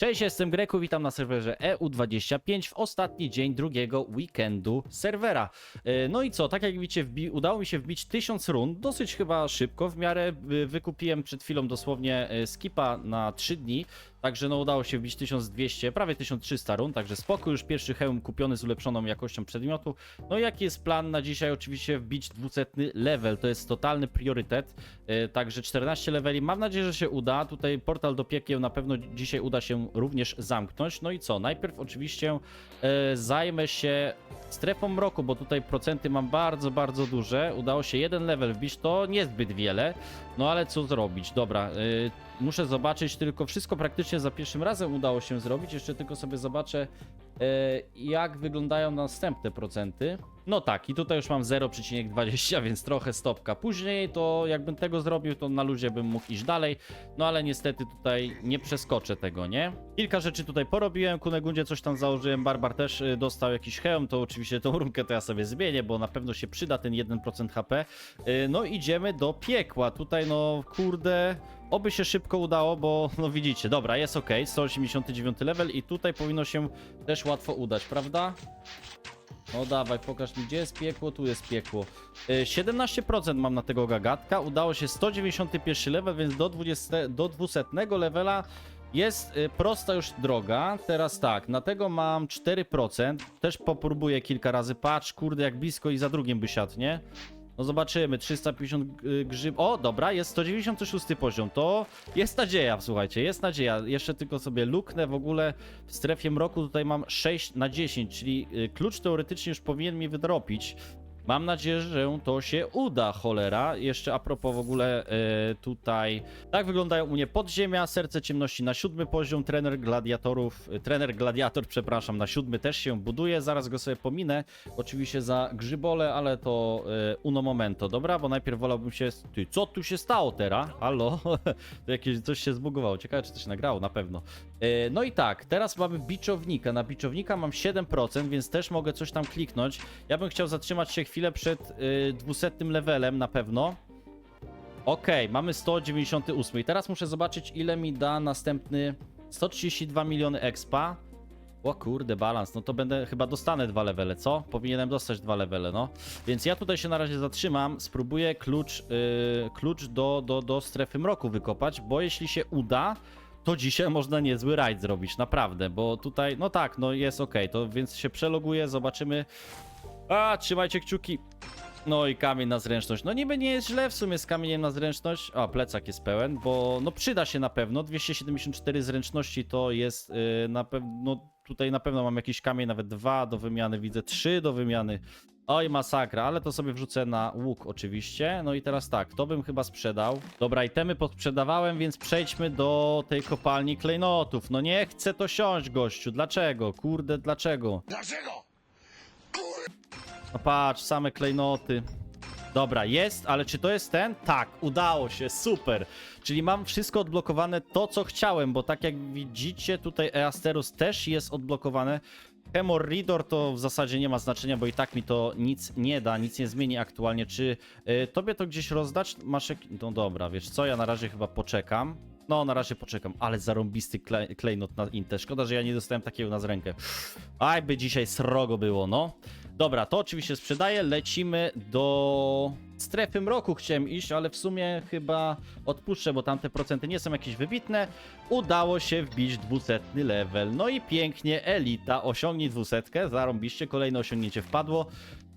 Cześć, jestem Greku, witam na serwerze EU25 w ostatni dzień drugiego weekendu serwera. E, No i co, tak jak widzicie, udało mi się wbić 1000 rund, dosyć chyba szybko, w miarę y, wykupiłem przed chwilą dosłownie e, skipa na 3 dni, także no udało się wbić 1200, prawie 1300 rund, także spoko, już pierwszy hełm kupiony z ulepszoną jakością przedmiotu. No jaki jest plan na dzisiaj? Oczywiście wbić 200 level, to jest totalny priorytet, e, także 14 leveli, mam nadzieję, że się uda, tutaj portal do piekieł na pewno dzisiaj uda się również zamknąć. No i co? Najpierw oczywiście e, zajmę się strefą mroku, bo tutaj procenty mam bardzo, bardzo duże. Udało się jeden level wbić, to niezbyt wiele. No ale co zrobić? Dobra, e, muszę zobaczyć tylko wszystko praktycznie za pierwszym razem udało się zrobić. Jeszcze tylko sobie zobaczę jak wyglądają następne procenty. No tak, i tutaj już mam 0,20, więc trochę stopka. Później to jakbym tego zrobił, to na luzie bym mógł iść dalej. No ale niestety tutaj nie przeskoczę tego, nie? Kilka rzeczy tutaj porobiłem, Kunegundzie coś tam założyłem, Barbar też y, dostał jakiś hełm, to oczywiście tą runkę to ja sobie zmienię, bo na pewno się przyda ten 1% HP. Y, No idziemy do piekła, tutaj no kurde... Oby się szybko udało, bo no widzicie, dobra, jest ok, 189 level i tutaj powinno się też łatwo udać, prawda? No dawaj, pokaż mi, gdzie jest piekło, tu jest piekło. Y, 17% mam na tego gagatka, udało się 191 level, więc do, 20, do 200 levela jest y, prosta już droga. Teraz tak, na tego mam 4%, też popróbuję kilka razy, patrz, kurde, jak blisko i za drugim by siadł, nie? No zobaczymy, 350 y, grzyb. O, dobra, jest 196 poziom. To jest nadzieja, słuchajcie, jest nadzieja. Jeszcze tylko sobie luknę w ogóle w strefie mroku. Tutaj mam 6 na 10, czyli y, klucz teoretycznie już powinien mi wydropić. Mam nadzieję, że to się uda, cholera. Jeszcze a propos w ogóle y, tutaj. Tak wyglądają u mnie podziemia, serce ciemności na siódmy poziom, trener gladiatorów, y, trener gladiator, przepraszam, na siódmy też się buduje. Zaraz go sobie pominę. Oczywiście za grzybole, ale to y, uno momento, dobra? Bo najpierw wolałbym się. Ty, co tu się stało teraz? Halo? jakieś coś się zbugowało. Ciekawe, czy się nagrało, na pewno. No i tak, teraz mamy biczownika. Na biczownika mam 7%, więc też mogę coś tam kliknąć. Ja bym chciał zatrzymać się chwilę przed y, 200 levelem na pewno. Okej, mamy 198 i teraz muszę zobaczyć ile mi da następny 132 miliony expa. O kurde, balans, no to będę, chyba dostanę dwa levele, co? Powinienem dostać dwa levele, no. Więc ja tutaj się na razie zatrzymam, spróbuję klucz, yy, klucz do, do, do strefy mroku wykopać, bo jeśli się uda, to dzisiaj można niezły rajd zrobić, naprawdę, bo tutaj, no tak, no jest ok, to więc się przeloguję, zobaczymy. A, trzymajcie kciuki. No i kamień na zręczność. No niby nie jest źle w sumie z kamieniem na zręczność. A, plecak jest pełen, bo no przyda się na pewno. 274 zręczności to jest yy, na pewno, no tutaj na pewno mam jakiś kamień, nawet dwa do wymiany, widzę trzy do wymiany. Oj, masakra, ale to sobie wrzucę na łuk oczywiście. No i teraz tak, to bym chyba sprzedał. Dobra, itemy podsprzedawałem, więc przejdźmy do tej kopalni klejnotów. No nie chcę to siąść, gościu. Dlaczego? Kurde, dlaczego? Dlaczego? No patrz, same klejnoty. Dobra, jest, ale czy to jest ten? Tak, udało się, super. Czyli mam wszystko odblokowane, to co chciałem, bo tak jak widzicie, tutaj Easterus też jest odblokowane. Hemorridor to w zasadzie nie ma znaczenia, bo i tak mi to nic nie da, nic nie zmieni aktualnie. Czy y, tobie to gdzieś rozdać? Masz. No dobra, wiesz co, ja na razie chyba poczekam. No, na razie poczekam, ale zarąbisty klej, klejnot na Inte. Szkoda, że ja nie dostałem takiego na rękę. Aj, by dzisiaj srogo było, no. Dobra, to oczywiście sprzedaję. Lecimy do strefy mroku. Chciałem iść, ale w sumie chyba odpuszczę, bo tamte procenty nie są jakieś wybitne. Udało się wbić 200 level. No i pięknie, elita osiągnie 200. Zarąbiście, kolejne osiągnięcie wpadło.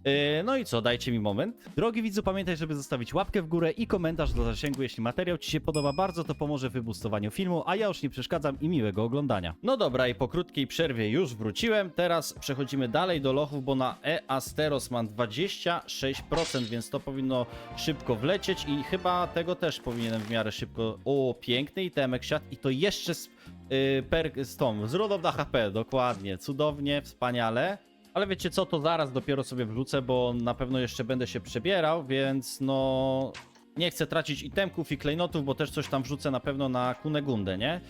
Yy, No i co, dajcie mi moment. Drogi widzu, pamiętaj, żeby zostawić łapkę w górę i komentarz do zasięgu, jeśli materiał Ci się podoba bardzo, to pomoże w wybustowaniu filmu, a ja już nie przeszkadzam i miłego oglądania. No dobra, i po krótkiej przerwie już wróciłem, teraz przechodzimy dalej do lochów, bo na E-Asteros mam 26%, więc to powinno szybko wlecieć i chyba tego też powinienem w miarę szybko... O, piękny itemek siat i to jeszcze z, yy, perk z tą, z HP, dokładnie, cudownie, wspaniale. Ale wiecie co, to zaraz dopiero sobie wrzucę, bo na pewno jeszcze będę się przebierał, więc no... Nie chcę tracić itemków i klejnotów, bo też coś tam wrzucę na pewno na Kunegundę, nie?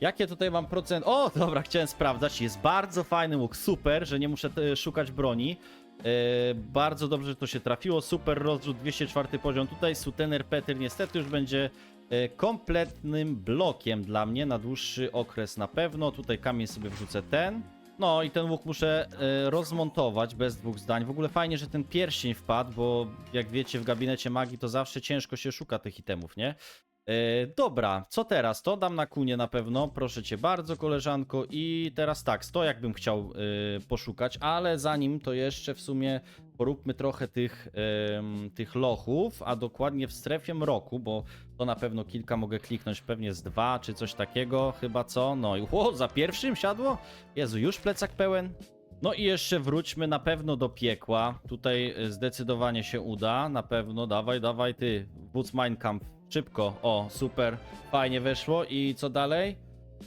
Jakie tutaj mam procent? O, dobra, chciałem sprawdzać. Jest bardzo fajny łuk, super, że nie muszę e, szukać broni. E, bardzo dobrze, że to się trafiło. Super rozrzut, 204 poziom. Tutaj Sutener Petyr niestety już będzie e, kompletnym blokiem dla mnie na dłuższy okres na pewno. Tutaj kamień sobie wrzucę ten. No i ten łuk muszę e, rozmontować bez dwóch zdań. W ogóle fajnie, że ten pierścień wpadł, bo jak wiecie w gabinecie magii to zawsze ciężko się szuka tych itemów, nie? E, dobra, co teraz? To dam na kunie na pewno, proszę cię bardzo, koleżanko. I teraz tak, to jakbym chciał e, poszukać, ale zanim to jeszcze w sumie poróbmy trochę tych, tych lochów, a dokładnie w strefie mroku, bo to na pewno kilka mogę kliknąć, pewnie z dwa czy coś takiego, chyba co? No i o, za pierwszym siadło? Jezu, już plecak pełen? No i jeszcze wróćmy na pewno do piekła. Tutaj e, zdecydowanie się uda. Na pewno, dawaj, dawaj ty. Wódz Mein Kampf. Szybko. O, super. Fajnie weszło. I co dalej?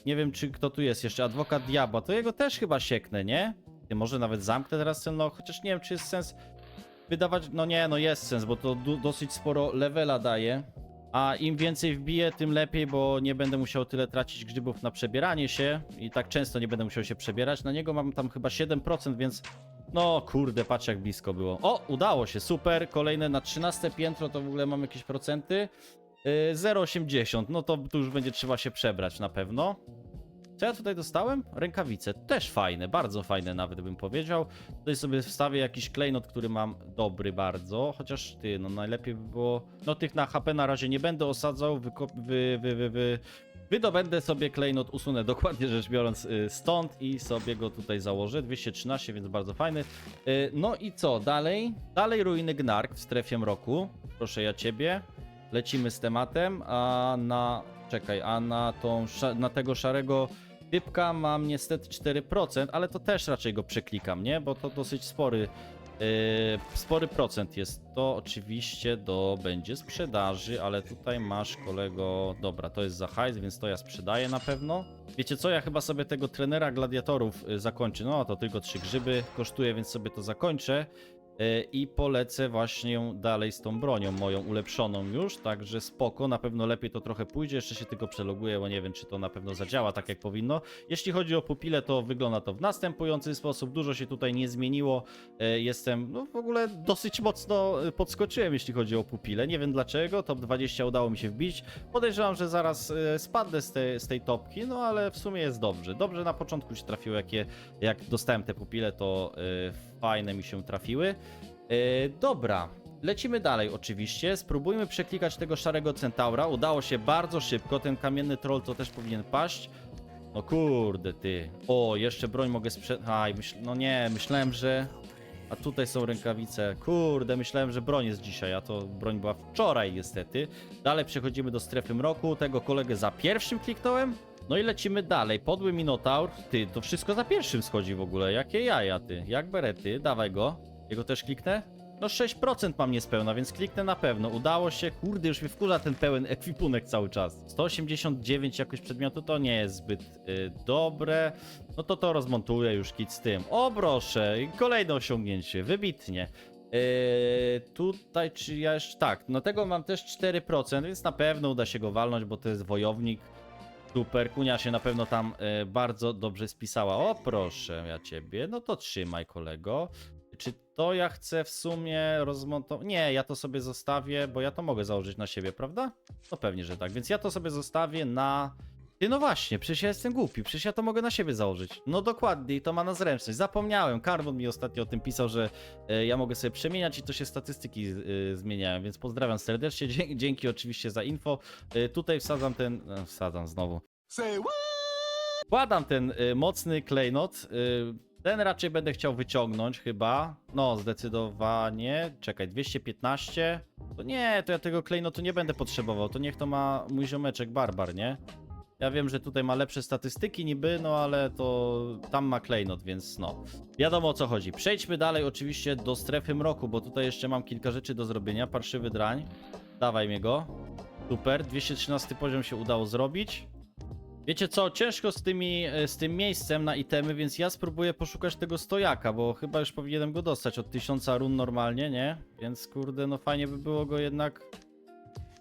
Nie wiem, czy kto tu jest jeszcze. Adwokat Diabła. To jego też chyba sieknę, nie? Może nawet zamknę teraz ten loch, chociaż nie wiem, czy jest sens wydawać. No nie, no jest sens, bo to dosyć sporo levela daje. A im więcej wbiję, tym lepiej, bo nie będę musiał tyle tracić grzybów na przebieranie się i tak często nie będę musiał się przebierać. Na niego mam tam chyba 7%, więc no kurde, patrz jak blisko było. O, udało się, super. Kolejne na 13 piętro to w ogóle mam jakieś procenty. Yy, 0,80, no to tu już będzie trzeba się przebrać na pewno. Co ja tutaj dostałem? Rękawice. Też fajne, bardzo fajne nawet bym powiedział. Tutaj sobie wstawię jakiś klejnot, który mam dobry bardzo. Chociaż ty, no najlepiej by było... No tych na HP na razie nie będę osadzał. Wyko- wy, wy, wy, wy... Wydobędę sobie klejnot, usunę dokładnie rzecz biorąc y, stąd i sobie go tutaj założę. 213, więc bardzo fajny. Y, No i co? Dalej? Dalej ruiny Gnark w strefie mroku. Proszę ja ciebie. Lecimy z tematem, a na... Czekaj, a na tą... na tego szarego typka mam niestety 4%, ale to też raczej go przeklikam, nie? Bo to dosyć spory, yy, spory procent jest. To oczywiście do będzie sprzedaży, ale tutaj masz kolego. Dobra, to jest za hajs, więc to ja sprzedaję na pewno. Wiecie co? Ja chyba sobie tego trenera gladiatorów y, zakończę. No to tylko trzy grzyby kosztuje, więc sobie to zakończę. Y, I polecę właśnie dalej z tą bronią moją ulepszoną już, także spoko, na pewno lepiej to trochę pójdzie, jeszcze się tylko przeloguję, bo nie wiem czy to na pewno zadziała tak jak powinno. Jeśli chodzi o pupile, to wygląda to w następujący sposób, dużo się tutaj nie zmieniło, Y, jestem, no w ogóle dosyć mocno y, podskoczyłem jeśli chodzi o pupile, nie wiem dlaczego, top 20 udało mi się wbić, podejrzewam, że zaraz spadnę z tej, z tej topki, no ale w sumie jest dobrze, dobrze na początku się trafiło, jak, dostałem te pupile, to y, fajne mi się trafiły. Yy, dobra, lecimy dalej oczywiście. Spróbujmy przeklikać tego szarego centaura. Udało się bardzo szybko. Ten kamienny troll to też powinien paść. No kurde ty. O, jeszcze broń mogę sprzedać. Aj, myśl... no nie, myślałem, że... A tutaj są rękawice. Kurde, myślałem, że broń jest dzisiaj, a to broń była wczoraj niestety. Dalej przechodzimy do strefy mroku. Tego kolegę za pierwszym kliknąłem. No i lecimy dalej. Podły Minotaur. Ty, to wszystko za pierwszym schodzi w ogóle. Jakie jaja, ty. Jak berety. Dawaj go. Jego też kliknę? No 6% mam niespełna, więc kliknę na pewno. Udało się. Kurde, już mi wkurza ten pełen ekwipunek cały czas. 189 jakoś przedmiotu to nie jest zbyt y, dobre. No to to rozmontuję już kit z tym. O proszę, kolejne osiągnięcie. Wybitnie. Yy, tutaj czy ja jeszcze... Tak, no tego mam też 4%, więc na pewno uda się go walnąć, bo to jest wojownik. Super, Kunia się na pewno tam e, bardzo dobrze spisała. O, proszę, ja ciebie. No to trzymaj, kolego. Czy to ja chcę w sumie rozmontować? Nie, ja to sobie zostawię, bo ja to mogę założyć na siebie, prawda? No pewnie, że tak. Więc ja to sobie zostawię na. Ty, no właśnie, przecież ja jestem głupi, przecież ja to mogę na siebie założyć. No dokładnie, i to ma na zręczność. Zapomniałem, Carbon mi ostatnio o tym pisał, że e, ja mogę sobie przemieniać i to się statystyki e, zmieniają, więc pozdrawiam serdecznie. Dzie- Dzięki oczywiście za info. E, tutaj wsadzam ten. E, wsadzam znowu. Wkładam ten y, mocny klejnot. Y, ten raczej będę chciał wyciągnąć chyba. No, zdecydowanie. Czekaj, 215. To nie, to ja tego klejnotu nie będę potrzebował. To niech to ma mój ziomeczek Barbar, nie? Ja wiem, że tutaj ma lepsze statystyki niby, no ale to tam ma klejnot, więc no. Wiadomo o co chodzi. Przejdźmy dalej oczywiście do strefy mroku, bo tutaj jeszcze mam kilka rzeczy do zrobienia. Parszywy drań. Dawaj mnie go. Super, 213 poziom się udało zrobić. Wiecie co, ciężko z, tymi, e, z tym miejscem na itemy, więc ja spróbuję poszukać tego stojaka, bo chyba już powinienem go dostać od 1000 run normalnie, nie? Więc kurde, no fajnie by było go jednak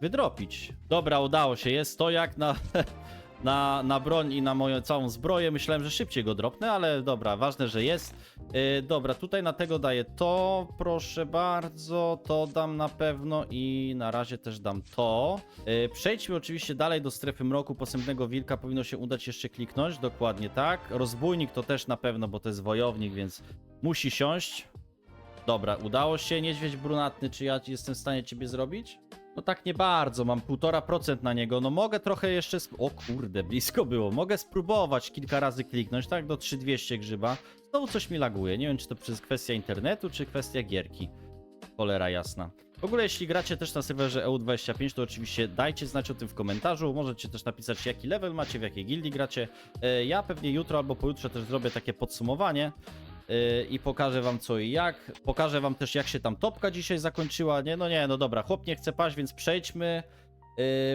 wydropić. Dobra, udało się, jest stojak na, na, na broń i na moją całą zbroję. Myślałem, że szybciej go dropnę, ale dobra, ważne, że jest. Yy, dobra, tutaj na tego daję to, proszę bardzo, to dam na pewno i na razie też dam to. Yy, przejdźmy oczywiście dalej do strefy mroku, posępnego wilka powinno się udać jeszcze kliknąć, dokładnie tak. Rozbójnik to też na pewno, bo to jest wojownik, więc musi siąść. Dobra, udało się, niedźwiedź brunatny, czy ja jestem w stanie ciebie zrobić? No tak nie bardzo, mam 1,5% na niego, no mogę trochę jeszcze... sp- O kurde, blisko było. Mogę spróbować kilka razy kliknąć, tak, do 3200 grzyba. Znowu coś mi laguje, nie wiem czy to przez kwestia internetu, czy kwestia gierki. Cholera jasna. W ogóle jeśli gracie też na serwerze EU25, to oczywiście dajcie znać o tym w komentarzu. Możecie też napisać jaki level macie, w jakiej gildii gracie. E, Ja pewnie jutro albo pojutrze też zrobię takie podsumowanie i pokażę wam co i jak. Pokażę wam też jak się tam topka dzisiaj zakończyła, nie? No nie, no dobra, chłop nie chce paść, więc przejdźmy yy,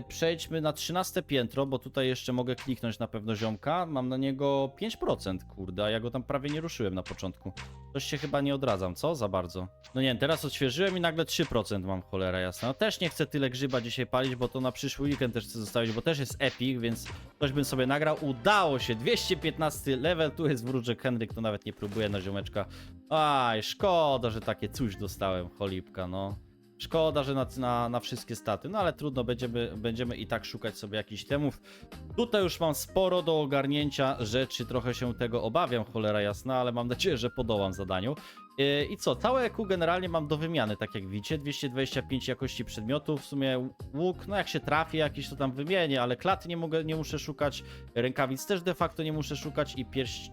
przejdźmy na 13 piętro, bo tutaj jeszcze mogę kliknąć na pewno ziomka. Mam na niego 5%, kurde, a ja go tam prawie nie ruszyłem na początku. Coś się chyba nie odradzam, co? Za bardzo. No nie teraz odświeżyłem i nagle 3% mam, cholera jasna. No też nie chcę tyle grzyba dzisiaj palić, bo to na przyszły weekend też chcę zostawić, bo też jest epic, więc coś bym sobie nagrał. Udało się, 215 level, tu jest wróżek Henryk, to nawet nie próbuje na ziomeczka. Aj, szkoda, że takie coś dostałem, cholipka, no. Szkoda, że na, na, na wszystkie staty, no ale trudno, będziemy, będziemy i tak szukać sobie jakichś temów. Tutaj już mam sporo do ogarnięcia rzeczy, trochę się tego obawiam, cholera jasna, ale mam nadzieję, że podołam zadaniu. Yy, I co, całe EQ generalnie mam do wymiany, tak jak widzicie, 225 jakości przedmiotów, w sumie łuk, no jak się trafi jakiś to tam wymienię, ale klaty nie mogę, nie muszę szukać, rękawic też de facto nie muszę szukać i pierś...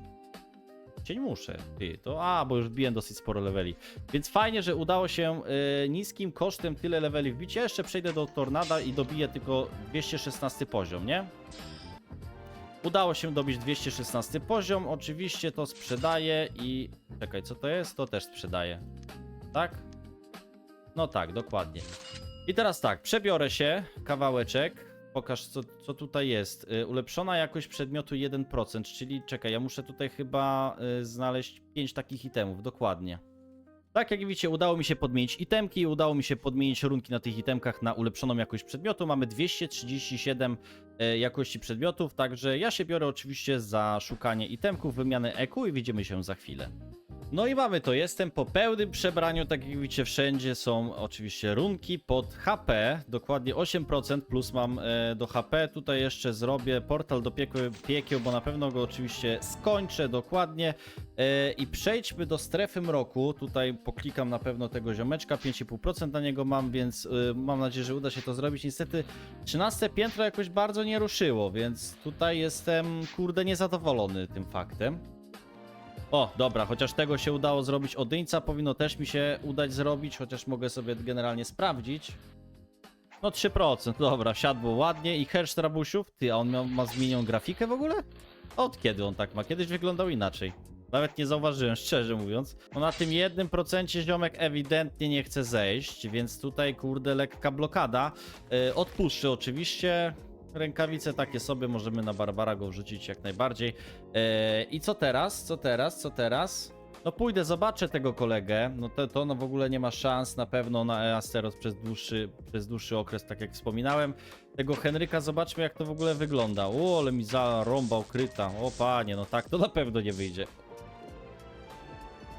Cień muszę, ty, to a, bo już biłem dosyć sporo leveli. Więc fajnie, że udało się y, niskim kosztem tyle leveli wbić. Ja jeszcze przejdę do Tornada i dobiję tylko 216 poziom, nie? Udało się dobić 216 poziom, oczywiście to sprzedaję i... Czekaj, co to jest? To też sprzedaję. Tak? No tak, dokładnie. I teraz tak, przebiorę się, kawałeczek. Pokaż, co, co tutaj jest. Y, ulepszona jakość przedmiotu 1%, czyli czekaj, ja muszę tutaj chyba y, znaleźć 5 takich itemów, dokładnie. Tak jak widzicie, udało mi się podmienić itemki, udało mi się podmienić runki na tych itemkach na ulepszoną jakość przedmiotu. Mamy 237 e, jakości przedmiotów, także ja się biorę oczywiście za szukanie itemków, wymianę EQ i widzimy się za chwilę. No i mamy to, jestem po pełnym przebraniu, tak jak widzicie wszędzie są oczywiście runki pod HP, dokładnie 8% plus mam e, do HP, tutaj jeszcze zrobię portal do piekieł, piekieł, bo na pewno go oczywiście skończę dokładnie. E, i przejdźmy do strefy mroku, tutaj poklikam na pewno tego ziomeczka, 5,5% na niego mam, więc e, mam nadzieję, że uda się to zrobić, niestety 13 piętro jakoś bardzo nie ruszyło, więc tutaj jestem kurde niezadowolony tym faktem. O, dobra, chociaż tego się udało zrobić odyńca, powinno też mi się udać zrobić, chociaż mogę sobie generalnie sprawdzić. No 3%, dobra, siadło ładnie. I hersz trabusiów? Ty, a on miał, ma zmienioną grafikę w ogóle? Od kiedy on tak ma? Kiedyś wyglądał inaczej. Nawet nie zauważyłem, szczerze mówiąc. No na tym jednym procencie ziomek ewidentnie nie chce zejść, więc tutaj kurde lekka blokada. Yy, odpuszczę oczywiście. Rękawice takie sobie, możemy na Barbara go wrzucić jak najbardziej. Yy, I co teraz? Co teraz? Co teraz? No pójdę, zobaczę tego kolegę. No to, to no w ogóle nie ma szans na pewno na Asteros przez dłuższy, przez dłuższy okres, tak jak wspominałem. Tego Henryka zobaczmy jak to w ogóle wygląda. O, ale mi zarąbał kryta. O panie, no tak to na pewno nie wyjdzie.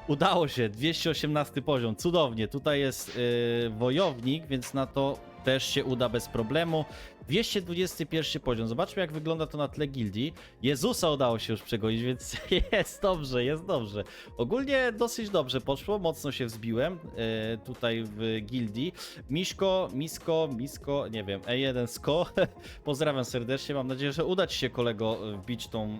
Udało się, 218 poziom, cudownie. Tutaj jest yy, wojownik, więc na to też się uda bez problemu. 221 poziom. Zobaczmy, jak wygląda to na tle gildii. Jezusa udało się już przegonić, więc jest dobrze, jest dobrze. Ogólnie dosyć dobrze poszło, mocno się wzbiłem yy, tutaj w gildii. Miszko, Misko, Misko, nie wiem, E1 Sko. Pozdrawiam serdecznie. Mam nadzieję, że uda ci się kolego wbić tą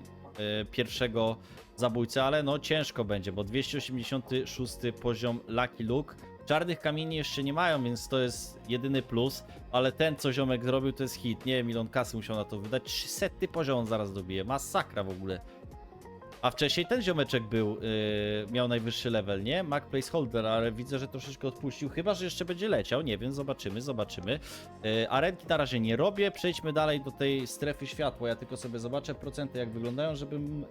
pierwszego zabójcę, ale no ciężko będzie, bo 286 poziom Lucky Luke. Czarnych kamieni jeszcze nie mają, więc to jest jedyny plus, ale ten co ziomek zrobił to jest hit. Nie wiem ile kasy musiał na to wydać. 300 poziom on zaraz dobije. Masakra w ogóle. A wcześniej ten ziomeczek był, yy, miał najwyższy level, nie? Mac Placeholder, ale widzę, że troszeczkę odpuścił. Chyba, że jeszcze będzie leciał, nie wiem, zobaczymy, zobaczymy. Yy, arenki na razie nie robię, przejdźmy dalej do tej strefy światła. Ja tylko sobie zobaczę procenty jak wyglądają, żebym yy,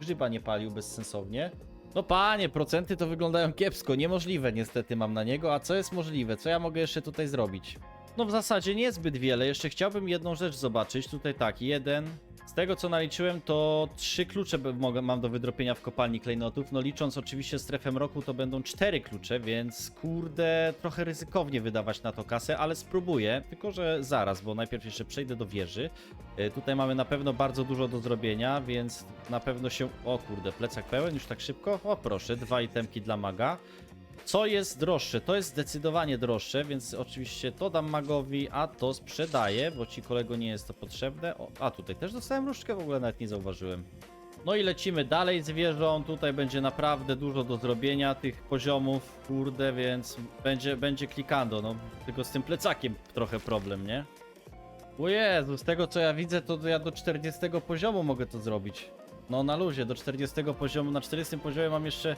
grzyba nie palił bezsensownie. No panie, procenty to wyglądają kiepsko, niemożliwe niestety mam na niego. A co jest możliwe? Co ja mogę jeszcze tutaj zrobić? No w zasadzie niezbyt wiele, jeszcze chciałbym jedną rzecz zobaczyć. Tutaj tak, jeden, Z tego co naliczyłem, to trzy klucze mam do wydropienia w kopalni klejnotów. No licząc oczywiście strefę mroku, to będą cztery klucze, więc kurde, trochę ryzykownie wydawać na to kasę, ale spróbuję. Tylko, że zaraz, bo najpierw jeszcze przejdę do wieży. Y, Tutaj mamy na pewno bardzo dużo do zrobienia, więc na pewno się. O kurde, plecak pełen już tak szybko. O proszę, dwa itemki dla maga. Co jest droższe? To jest zdecydowanie droższe, więc oczywiście to dam magowi, a to sprzedaję, bo ci kolego nie jest to potrzebne. O, a tutaj też dostałem różdżkę, w ogóle nawet nie zauważyłem. No i lecimy dalej z wieżą. Tutaj będzie naprawdę dużo do zrobienia tych poziomów, kurde, więc będzie, będzie klikando. No, tylko z tym plecakiem trochę problem, nie? O Jezu, z tego co ja widzę, to ja do 40 poziomu mogę to zrobić. No na luzie, do 40 poziomu, na 40 poziomie mam jeszcze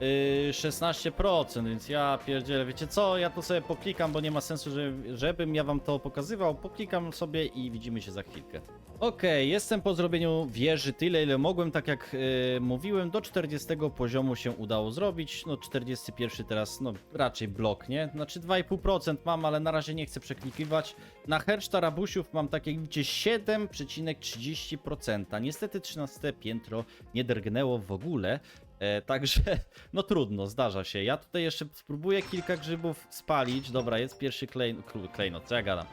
yy, 16%, więc ja pierdzielę, wiecie co, ja to sobie poklikam, bo nie ma sensu, że, żebym ja wam to pokazywał, poklikam sobie i widzimy się za chwilkę. Okej, jestem po zrobieniu wieży tyle, ile mogłem, tak jak yy, mówiłem, do 40 poziomu się udało zrobić, no 41 teraz, no raczej blok, nie? Znaczy 2,5% mam, ale na razie nie chcę przeklikiwać. Na Herszta Rabusiów mam tak jak widzicie 7,30%. Niestety 13 piętro nie drgnęło w ogóle. E, także, no trudno, zdarza się. Ja tutaj jeszcze spróbuję kilka grzybów spalić. Dobra, jest pierwszy klejn, klu- klejnot, co ja gadam?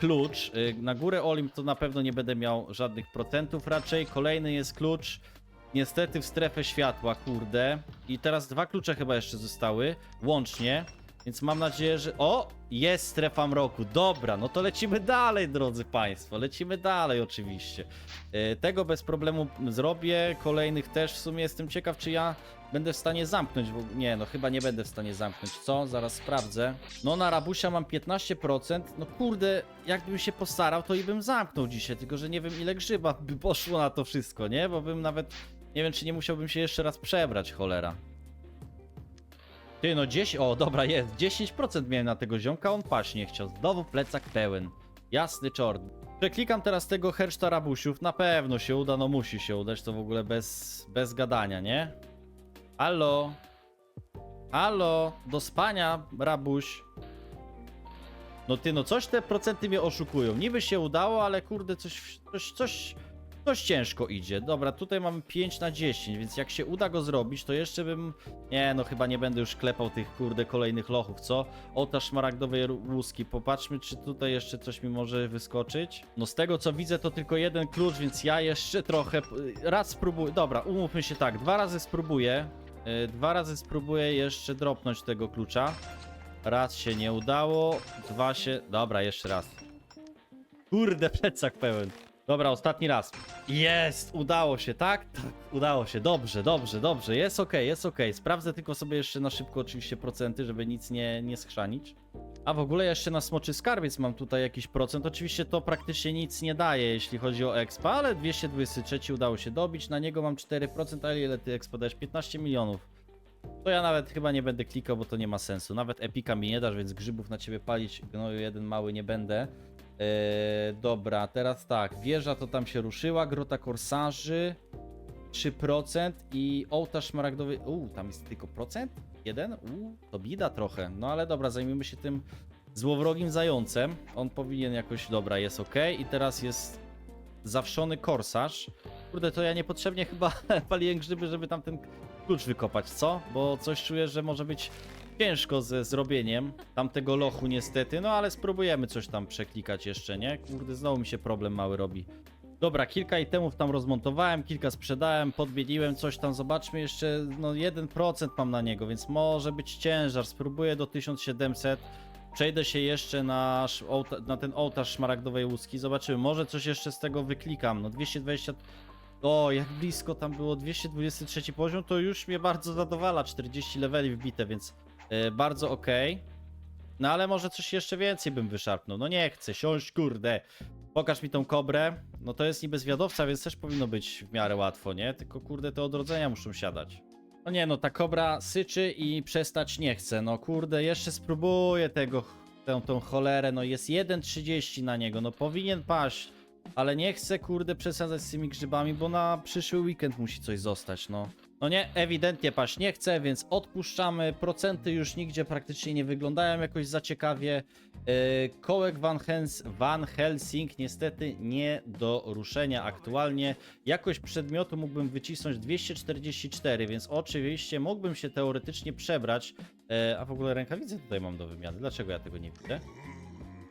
Klucz. Y, Na górę Olimp to na pewno nie będę miał żadnych procentów raczej. Kolejny jest klucz. Niestety w strefę światła, kurde. I teraz dwa klucze chyba jeszcze zostały, łącznie. Więc mam nadzieję, że... O! Jest strefa mroku. Dobra, no to lecimy dalej, drodzy Państwo. Lecimy dalej oczywiście. E, Tego bez problemu zrobię. Kolejnych też w sumie jestem ciekaw, czy ja będę w stanie zamknąć. Bo... Nie, no chyba nie będę w stanie zamknąć. Co? Zaraz sprawdzę. No na Rabusia mam 15%. No kurde, jakbym się postarał, to i bym zamknął dzisiaj. Tylko, że nie wiem ile grzyba by poszło na to wszystko, nie? Bo bym nawet... Nie wiem, czy nie musiałbym się jeszcze raz przebrać, cholera. Ty no 10, o dobra jest, 10% miałem na tego ziomka, on paść nie chciał, znowu plecak pełen, jasny czort. Przeklikam teraz tego herszta rabusiów, na pewno się uda, no musi się udać, to w ogóle bez, bez gadania, nie? Halo? Halo? Do spania, rabuś. No ty, no coś te procenty mnie oszukują, niby się udało, ale kurde, coś, coś, coś, coś ciężko idzie. Dobra, tutaj mamy 5 na 10, więc jak się uda go zrobić, to jeszcze bym nie, no chyba nie będę już klepał tych kurde kolejnych lochów, co? Ołtarz szmaragdowej łuski. Popatrzmy, czy tutaj jeszcze coś mi może wyskoczyć. No z tego co widzę, to tylko jeden klucz, więc ja jeszcze trochę. Raz spróbuję. Dobra, umówmy się tak. Dwa razy spróbuję. Yy, Dwa razy spróbuję jeszcze dropnąć tego klucza. Raz się nie udało. Dwa się. Dobra, jeszcze raz. Kurde, plecak pełen. Dobra, ostatni raz. Jest! Udało się, tak? Tak, udało się. Dobrze, dobrze, dobrze. Jest ok, jest ok. Sprawdzę tylko sobie jeszcze na szybko oczywiście procenty, żeby nic nie, nie skrzanić. A w ogóle jeszcze na smoczy skarbiec mam tutaj jakiś procent. Oczywiście to praktycznie nic nie daje, jeśli chodzi o expa, ale 223 udało się dobić. Na niego mam 4%, ale ile ty expa dajesz? 15 milionów. To ja nawet chyba nie będę klikał, bo to nie ma sensu. Nawet epika mi nie dasz, więc grzybów na ciebie palić gnoju jeden mały nie będę. Eee, dobra, teraz tak, wieża to tam się ruszyła, grota korsarzy 3% i ołtarz szmaragdowy, uuu, tam jest tylko procent? Jeden? Uuu, to bida trochę, no ale dobra, zajmijmy się tym złowrogim zającem, on powinien jakoś, dobra, jest ok i teraz jest zawszony korsarz, kurde, to ja niepotrzebnie chyba paliłem grzyby, żeby tam ten klucz wykopać, co? Bo coś czuję, że może być ciężko ze zrobieniem tamtego lochu niestety, no ale spróbujemy coś tam przeklikać jeszcze, nie? Kurde, znowu mi się problem mały robi. Dobra, kilka itemów tam rozmontowałem, kilka sprzedałem, podbieliłem coś tam, zobaczmy jeszcze, no 1% mam na niego, więc może być ciężar, spróbuję do 1700. Przejdę się jeszcze na, na ten ołtarz szmaragdowej łuski, zobaczymy, może coś jeszcze z tego wyklikam, no 220... O, jak blisko tam było 223 poziom, to już mnie bardzo zadowala, 40 leveli wbite, więc e, bardzo okej. No ale może coś jeszcze więcej bym wyszarpnął. No nie chcę, siąść kurde. Pokaż mi tą kobrę. No to jest niby zwiadowca, więc też powinno być w miarę łatwo, nie? Tylko kurde te odrodzenia muszą siadać. No nie no, ta kobra syczy i przestać nie chce. No kurde, jeszcze spróbuję tego, tę, tą cholerę. No jest 1,30 na niego, no powinien paść. Ale nie chcę kurde przesadzać z tymi grzybami, bo na przyszły weekend musi coś zostać, no. No nie, ewidentnie paść nie chce, więc odpuszczamy. Procenty już nigdzie praktycznie nie wyglądają jakoś za ciekawie. E, Kołek Van, Hens, Van Helsing niestety nie do ruszenia aktualnie. Jakość przedmiotu mógłbym wycisnąć 244, więc oczywiście mógłbym się teoretycznie przebrać. E, a w ogóle rękawice tutaj mam do wymiany. Dlaczego ja tego nie widzę?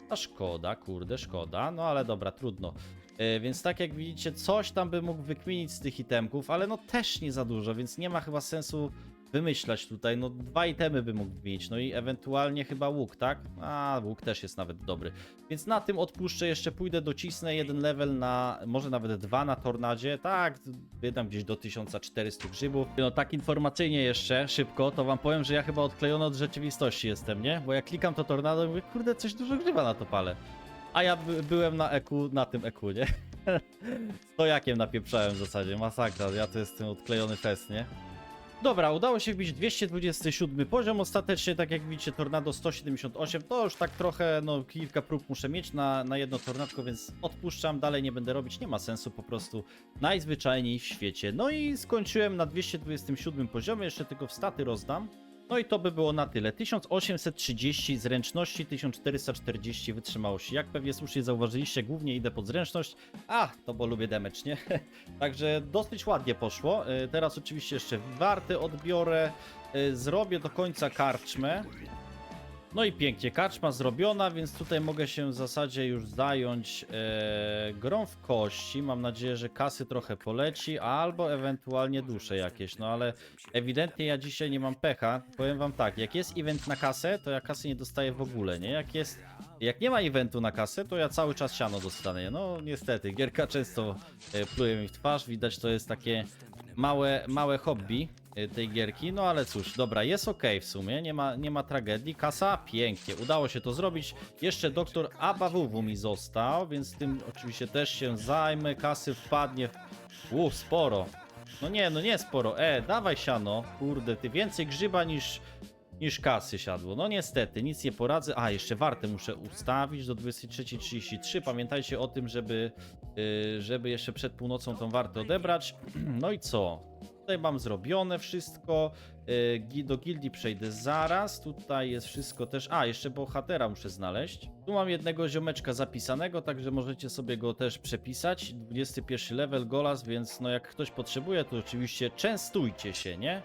A szkoda, kurde, szkoda. No ale dobra, trudno. E, Więc tak jak widzicie, coś tam bym mógł wykminić z tych itemków, ale no też nie za dużo, więc nie ma chyba sensu wymyślać tutaj. No dwa itemy bym mógł mieć, no i ewentualnie chyba łuk, tak? A, łuk też jest nawet dobry. Więc na tym odpuszczę, jeszcze pójdę, docisnę jeden level na, może nawet dwa na tornadzie, tak, wydam gdzieś do 1400 grzybów. No tak informacyjnie jeszcze, szybko, to wam powiem, że ja chyba odklejony od rzeczywistości jestem, nie? Bo jak klikam to tornado, mówię, kurde, coś dużo grzyba na to palę. A ja by, byłem na EQ, na tym EQ, nie? Stojakiem napieprzałem w zasadzie, masakra, ja to jestem odklejony fest, nie? Dobra, udało się wbić 227 poziom, ostatecznie tak jak widzicie Tornado 178, to już tak trochę, no kilka prób muszę mieć na, na jedno tornadko, więc odpuszczam, dalej nie będę robić, nie ma sensu po prostu najzwyczajniej w świecie. No i skończyłem na 227 poziomie, jeszcze tylko w staty rozdam. No i to by było na tyle. 1830 zręczności, 1440 wytrzymałości. Jak pewnie słusznie zauważyliście, głównie idę pod zręczność. A, to bo lubię damage, nie? Także dosyć ładnie poszło. Y, Teraz oczywiście jeszcze warty odbiorę. Y, Zrobię do końca karczmę. No i pięknie, karczma zrobiona, więc tutaj mogę się w zasadzie już zająć e, grą w kości. Mam nadzieję, że kasy trochę poleci, albo ewentualnie dusze jakieś. No ale ewidentnie ja dzisiaj nie mam pecha. Powiem wam tak, jak jest event na kasę, to ja kasy nie dostaję w ogóle, nie? Jak jest, jak nie ma eventu na kasę, to ja cały czas siano dostanę. No niestety, gierka często e, pluje mi w twarz, widać to jest takie małe, małe hobby tej gierki, no ale cóż, dobra, jest ok w sumie, nie ma, nie ma tragedii, kasa, pięknie, udało się to zrobić, jeszcze doktor Abawuwu mi został, więc tym oczywiście też się zajmę, kasy wpadnie, uff, sporo, no nie, no nie sporo, e, dawaj siano, kurde, ty więcej grzyba niż, niż kasy siadło. No niestety, nic nie poradzę. A, jeszcze wartę muszę ustawić do 23.33. Pamiętajcie o tym, żeby, yy, żeby jeszcze przed północą tą wartę odebrać. No i co? Tutaj mam zrobione wszystko. Gi- Do gildii przejdę zaraz. Tutaj jest wszystko też. A, jeszcze bohatera muszę znaleźć. Tu mam jednego ziomeczka zapisanego, także możecie sobie go też przepisać. 21 level Golas, więc no jak ktoś potrzebuje, to oczywiście częstujcie się, nie?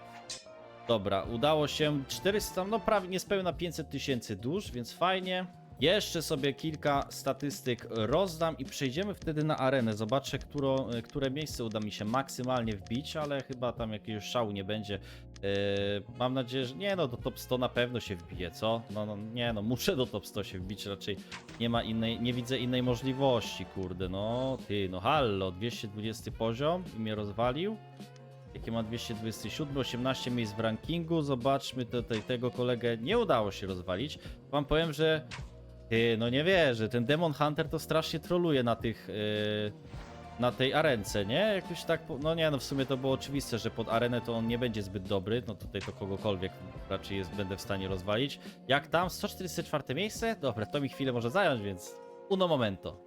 Dobra, udało się 400, no prawie niespełna 500 tysięcy dusz, więc fajnie. Jeszcze sobie kilka statystyk rozdam i przejdziemy wtedy na arenę. Zobaczę, którą, które miejsce uda mi się maksymalnie wbić, ale chyba tam jakiegoś szału nie będzie. Yy, mam nadzieję, że nie no, do top 100 na pewno się wbije, co? No, no nie no, muszę do top 100 się wbić, raczej nie ma innej, nie widzę innej możliwości, kurde, no ty, no hallo, 220 poziom i mnie rozwalił. Jakie ma 227, 18 miejsc w rankingu. Zobaczmy tutaj tego kolegę. Nie udało się rozwalić. Wam powiem, że ty, no nie wierzę, ten Demon Hunter to strasznie troluje na tych yy, na tej arence, nie? Jakoś tak, no nie, no w sumie to było oczywiste, że pod arenę to on nie będzie zbyt dobry, no tutaj to kogokolwiek raczej jest, będę w stanie rozwalić. Jak tam, 144 miejsce? Dobra, to mi chwilę może zająć, więc uno momento.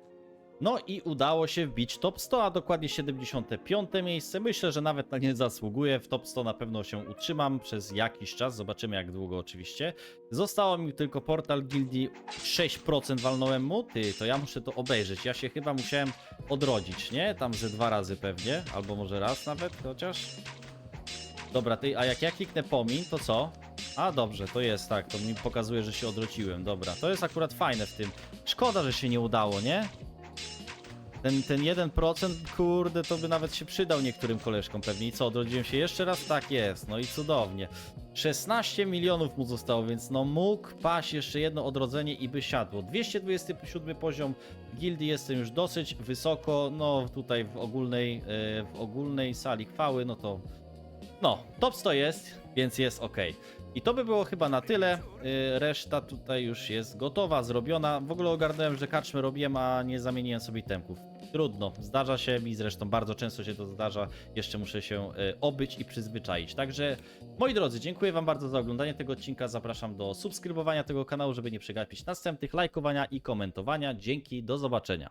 No i udało się wbić top 100, a dokładnie 75 miejsce. Myślę, że nawet na nie zasługuję. W top 100 na pewno się utrzymam przez jakiś czas. Zobaczymy jak długo oczywiście. Zostało mi tylko portal gildii 6% walnąłem mu. Ty, to ja muszę to obejrzeć. Ja się chyba musiałem odrodzić, nie? Tam ze dwa razy pewnie, albo może raz nawet chociaż. Dobra, ty, a jak ja kliknę pomin, to co? A dobrze, to jest tak, to mi pokazuje, że się odwróciłem. Dobra, to jest akurat fajne w tym. Szkoda, że się nie udało, nie? Ten, ten 1%, kurde, to by nawet się przydał niektórym koleżkom pewnie. I co, odrodziłem się jeszcze raz? Tak jest, no i cudownie. 16 milionów mu zostało, więc no mógł paść jeszcze jedno odrodzenie i by siadło. 227 poziom gildii jestem już dosyć wysoko, no tutaj w ogólnej, e, w ogólnej sali chwały, no to no, top 100 jest, więc jest ok. I to by było chyba na tyle. Yy, Reszta tutaj już jest gotowa, zrobiona. W ogóle ogarnąłem, że karczmy robiłem, a nie zamieniłem sobie temków. Trudno, zdarza się mi, zresztą bardzo często się to zdarza. Jeszcze muszę się y, obyć i przyzwyczaić. Także, moi drodzy, dziękuję Wam bardzo za oglądanie tego odcinka. Zapraszam do subskrybowania tego kanału, żeby nie przegapić następnych, lajkowania i komentowania. Dzięki, do zobaczenia.